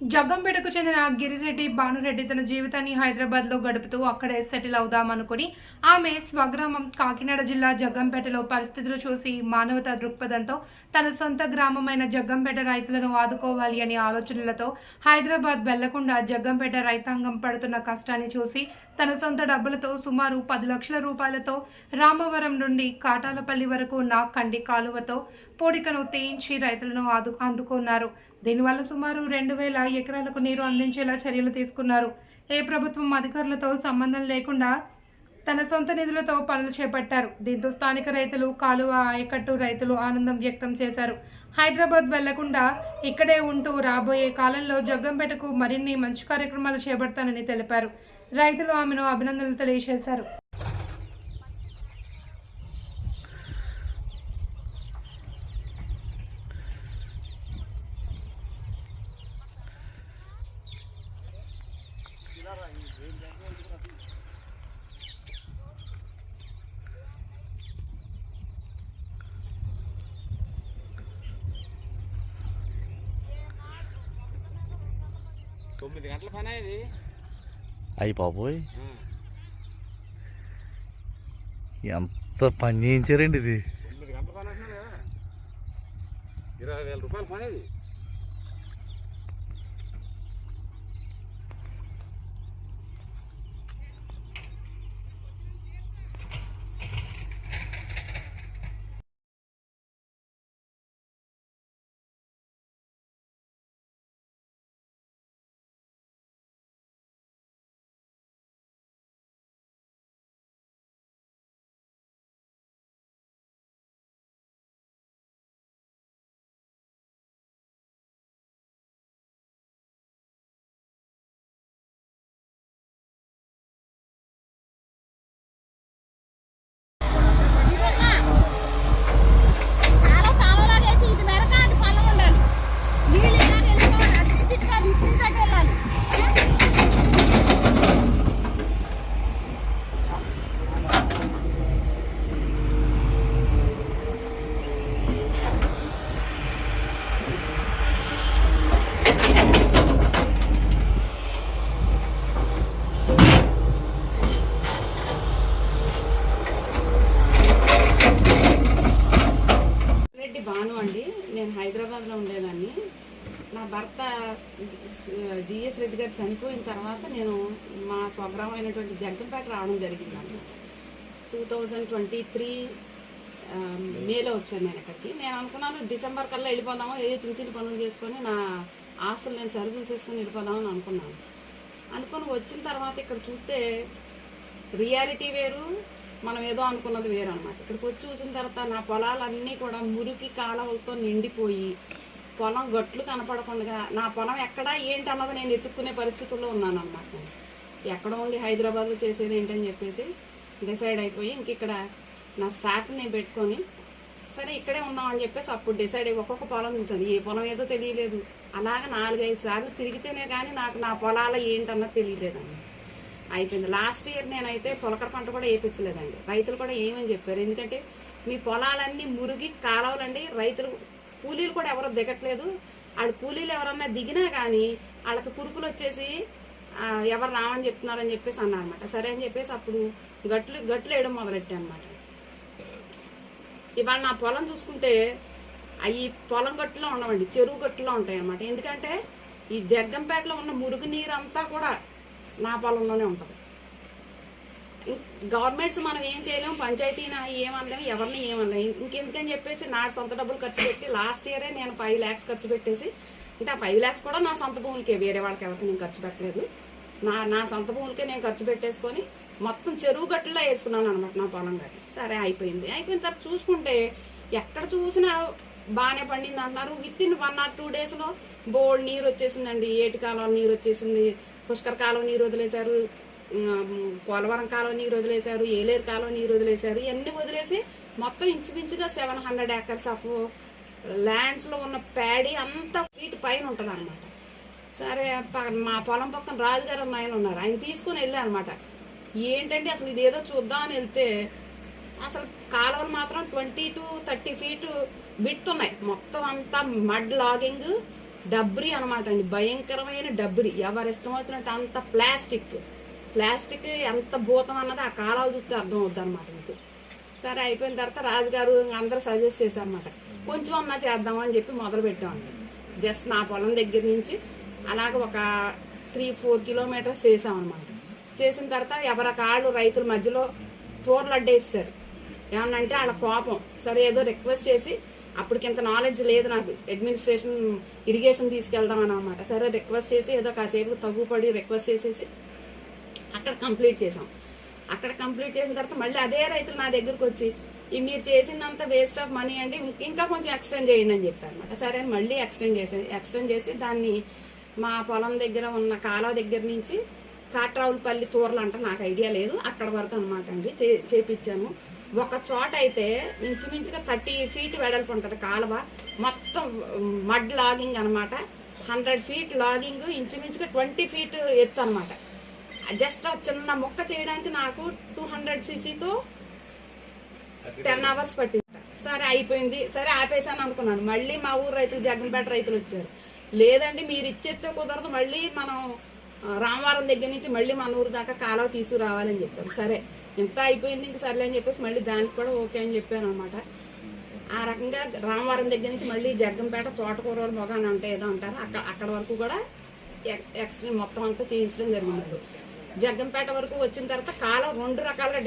జగ్గంపేటకు చెందిన గిరిరెడ్డి భానురెడ్డి తన జీవితాన్ని హైదరాబాద్లో గడుపుతూ అక్కడే సెటిల్ అవుదామనుకుని ఆమె స్వగ్రామం కాకినాడ జిల్లా జగ్గంపేటలో పరిస్థితులు చూసి మానవతా దృక్పథంతో తన సొంత గ్రామమైన జగ్గంపేట రైతులను ఆదుకోవాలి అనే ఆలోచనలతో హైదరాబాద్ వెళ్ళకుండా జగ్గంపేట రైతాంగం పడుతున్న కష్టాన్ని చూసి తన సొంత డబ్బులతో సుమారు పది లక్షల రూపాయలతో రామవరం నుండి కాటాలపల్లి వరకు నాకండి కాలువతో పూడికను తేయించి రైతులను ఆదు అందుకున్నారు. దీనివల్ల సుమారు రెండు వేల ఎకరాలకు నీరు అందించేలా చర్యలు తీసుకున్నారు. ఏ ప్రభుత్వం అధికారులతో సంబంధం లేకుండా తన సొంత నిధులతో పనులు చేపట్టారు. దీంతో స్థానిక రైతులు కాలువ ఆయకట్టు రైతులు ఆనందం వ్యక్తం చేశారు. హైదరాబాద్ వెళ్ళకుండా ఇక్కడే ఉంటూ రాబోయే కాలంలో జగ్గంపేటకు మరిన్ని మంచి కార్యక్రమాలు చేపడతానని తెలిపారు. రైతులు ఆమెను అభినందనలు తెలియజేశారు. తొమ్మిది గంటల పని ఇది? అయ్యి బాబోయ్. ఎంత పని చేయించారండి ఇది? తొమ్మిది గంటల పని ఇరవై వేల రూపాయల పని ఇది చాలా కాలువలా చేసి ఇది మెరక అది పల్లం ఉండాలి నీళ్ళు ఇలాగ వెళ్ళిపోవాలి అటు ఇటు కాదు ఇటు నుంచి అటు వెళ్ళాలి రెడ్డి భాను అండి నేను హైదరాబాద్లో ఉండేదాన్ని నా భర్త జిఎస్ రెడ్డి గారు చనిపోయిన తర్వాత నేను మా స్వగ్రామం అయినటువంటి జగ్గంపేట రావడం జరిగింది అన్న టూ థౌజండ్ ట్వంటీ త్రీ మేలో వచ్చాను నేను ఇక్కడికి నేను అనుకున్నాను డిసెంబర్ కల్లా వెళ్ళిపోదాము ఏ చిన్న చిన్న పనులు చేసుకొని నా ఆస్తులు నేను సరి చూసేసుకొని వెళ్ళిపోదామని అనుకున్నాను. అనుకుని వచ్చిన తర్వాత ఇక్కడ చూస్తే రియాలిటీ వేరు మనం ఏదో అనుకున్నది వేరు అనమాట ఇక్కడికి వచ్చి చూసిన తర్వాత నా పొలాలన్నీ కూడా మురికి కాలువలతో నిండిపోయి పొలం గట్లు కనపడకుండా నా పొలం ఎక్కడా ఏంటి అన్నది నేను ఎత్తుక్కునే పరిస్థితుల్లో ఉన్నాను అనమాట ఎక్కడ ఉండి హైదరాబాద్లో చేసేది ఏంటని చెప్పేసి డిసైడ్ అయిపోయి ఇంక ఇక్కడ నా స్టాఫ్ని పెట్టుకొని సరే ఇక్కడే ఉందాం అని చెప్పేసి అప్పుడు డిసైడ్ అయ్యి ఒక్కొక్క పొలం చూసాను ఏ పొలం ఏదో తెలియలేదు. అలాగ నాలుగైదు సార్లు తిరిగితేనే కానీ నాకు నా పొలాల ఏంటన్నది తెలియలేదండి. అయిపోయింది. లాస్ట్ ఇయర్ నేనైతే తొలకర పంట కూడా వేయించలేదండి. రైతులు కూడా ఏమని చెప్పారు? ఎందుకంటే మీ పొలాలన్నీ మురిగి కాలవలండి రైతులు కూలీలు కూడా ఎవరు దిగట్లేదు. ఆడ కూలీలు ఎవరన్నా దిగినా కానీ వాళ్ళకి కురుపులు వచ్చేసి ఎవరు రావని చెప్తున్నారని చెప్పేసి అన్నారనమాట సరే అని చెప్పేసి అప్పుడు గట్లు గట్లు వేయడం మొదలెట్టా అనమాట ఇవాళ నా పొలం చూసుకుంటే అవి పొలం గట్టులో ఉండవండి చెరువు గట్టులో ఉంటాయి అన్నమాట ఎందుకంటే ఈ జగ్గంపేటలో ఉన్న మురుగు నీరు అంతా కూడా నా పొలంలోనే ఉంటుంది. గవర్నమెంట్స్ మనం ఏం చేయలేము పంచాయతీని ఏమనలేము ఎవరిని ఏమనలేము ఇంకెందుకని చెప్పేసి నా సొంత డబ్బులు ఖర్చు పెట్టి లాస్ట్ ఇయరే నేను ఫైవ్ ల్యాక్స్ ఖర్చు పెట్టేసి అంటే ఆ ఫైవ్ ల్యాక్స్ కూడా నా సొంత భూములకే వేరే వాళ్ళకి ఎవరికి నేను ఖర్చు పెట్టలేదు. నా నా సొంత భూములకే నేను ఖర్చు పెట్టేసుకొని మొత్తం చెరువు గట్టులో వేసుకున్నాను అనమాట నా పొలం గారి సరే అయిపోయింది. అయిపోయిన తర్వాత చూసుకుంటే ఎక్కడ చూసినా బాగానే పండింది అంటున్నారు. Within one or two డేస్లో బోల్డ్ నీరు వచ్చేసిందండి. ఏటి కాలం నీరు వచ్చేసింది. పుష్కర కాలం నీరు వదిలేశారు. పోలవరం కాలం నీరు వదిలేశారు ఏలేరు కాలం నీరు వదిలేశారు ఇవన్నీ వదిలేసి మొత్తం ఇంచుమించుగా సెవెన్ హండ్రెడ్ ఏకర్స్ ఆఫ్ ల్యాండ్స్లో ఉన్న ప్యాడీ అంతా ఫీట్ పైన ఉంటుంది అనమాట సరే మా పొలం పక్కన రాజుగారు ఆయన ఉన్నారు. ఆయన తీసుకొని వెళ్ళారనమాట ఏంటంటే అసలు ఇదేదో చూద్దాం అని వెళ్తే అసలు కాలువలు మాత్రం ట్వంటీ టు థర్టీ ఫీట్ విడుతున్నాయి మొత్తం అంతా మడ్ లాగింగ్ డబ్రి అనమాట అండి. భయంకరమైన డబ్రి ఎవరి ఇష్టం వచ్చినట్టు అంత ప్లాస్టిక్ ప్లాస్టిక్ ఎంత భూతం అన్నది ఆ కాలాలు చూస్తే అర్థం అవుద్ది అనమాట మీకు. సరే అయిపోయిన తర్వాత రాజుగారు అందరూ సజెస్ట్ చేశారనమాట కొంచెం అన్నా చేద్దామని చెప్పి మొదలు పెట్టామండి. జస్ట్ నా పొలం దగ్గర నుంచి అలాగ ఒక త్రీ ఫోర్ కిలోమీటర్స్ చేసామన్నమాట చేసిన తర్వాత ఎవరి కాళ్ళు రైతుల మధ్యలో తోర్లు అడ్డేస్తారు ఏమన్నా అంటే వాళ్ళ కోపం. సరే ఏదో రిక్వెస్ట్ చేసి అప్పటికి ఇంత నాలెడ్జ్ లేదు నాకు. అడ్మినిస్ట్రేషన్ ఇరిగేషన్ తీసుకెళ్దాం అని అనమాట సరే రిక్వెస్ట్ చేసి ఏదో కాసేపు తగ్గుపడి రిక్వెస్ట్ చేసేసి అక్కడ కంప్లీట్ చేసాం అక్కడ కంప్లీట్ చేసిన తర్వాత మళ్ళీ అదే రైతులు నా దగ్గరకు వచ్చి ఈ మీరు చేసినంత వేస్ట్ ఆఫ్ మనీ అండి ఇంకా కొంచెం ఎక్స్టెండ్ చేయండి అని చెప్పారు అనమాట సరే అని మళ్ళీ ఎక్స్టెండ్ చేసి ఎక్స్టెండ్ చేసి దాన్ని మా పొలం దగ్గర ఉన్న కాలువ దగ్గర నుంచి కాట్రావులపల్లి తూరలు అంటే నాకు ఐడియా లేదు. అక్కడ వరకు అనమాట అండి. చే- చేపించాను ఒక చోట అయితే ఇంచుమించుగా థర్టీ ఫీట్ వెడల్పు ఉంటుంది కాలువ. మొత్తం మడ్ లాగింగ్ అనమాట హండ్రెడ్ ఫీట్ లాగింగ్ ఇంచుమించుగా ట్వంటీ ఫీట్ ఎత్తు అనమాట జస్ట్ ఆ చిన్న మొక్క చేయడానికి నాకు టూ హండ్రెడ్ సీసీతో టెన్ అవర్స్ పట్టింది సరే అయిపోయింది. సరే ఆపేసాను అనుకున్నాను. మళ్ళీ మా ఊరు రైతులు జగ్గంపేట రైతులు వచ్చారు. లేదండి మీరు ఇచ్చేస్తే కుదరదు. మళ్ళీ మనం రామవరం దగ్గర నుంచి మళ్ళీ మన ఊరు దాకా కాలువ తీసుకురావాలని చెప్పారు. సరే ఇంత అయిపోయింది ఇంక సర్లే అని చెప్పేసి మళ్ళీ దానికి కూడా ఓకే అని చెప్పాను అనమాట ఆ రకంగా రామవరం దగ్గర నుంచి మళ్ళీ జగ్గంపేట తోటకూర మొగాని అంటే ఏదో అంటారు. అక్కడ అక్కడ వరకు కూడా ఎక్స్ట్రా మొత్తం అంతా చేయించడం జరిగింది. జగ్గంపేట వరకు వచ్చిన తర్వాత కాలం రెండు రకాలుగా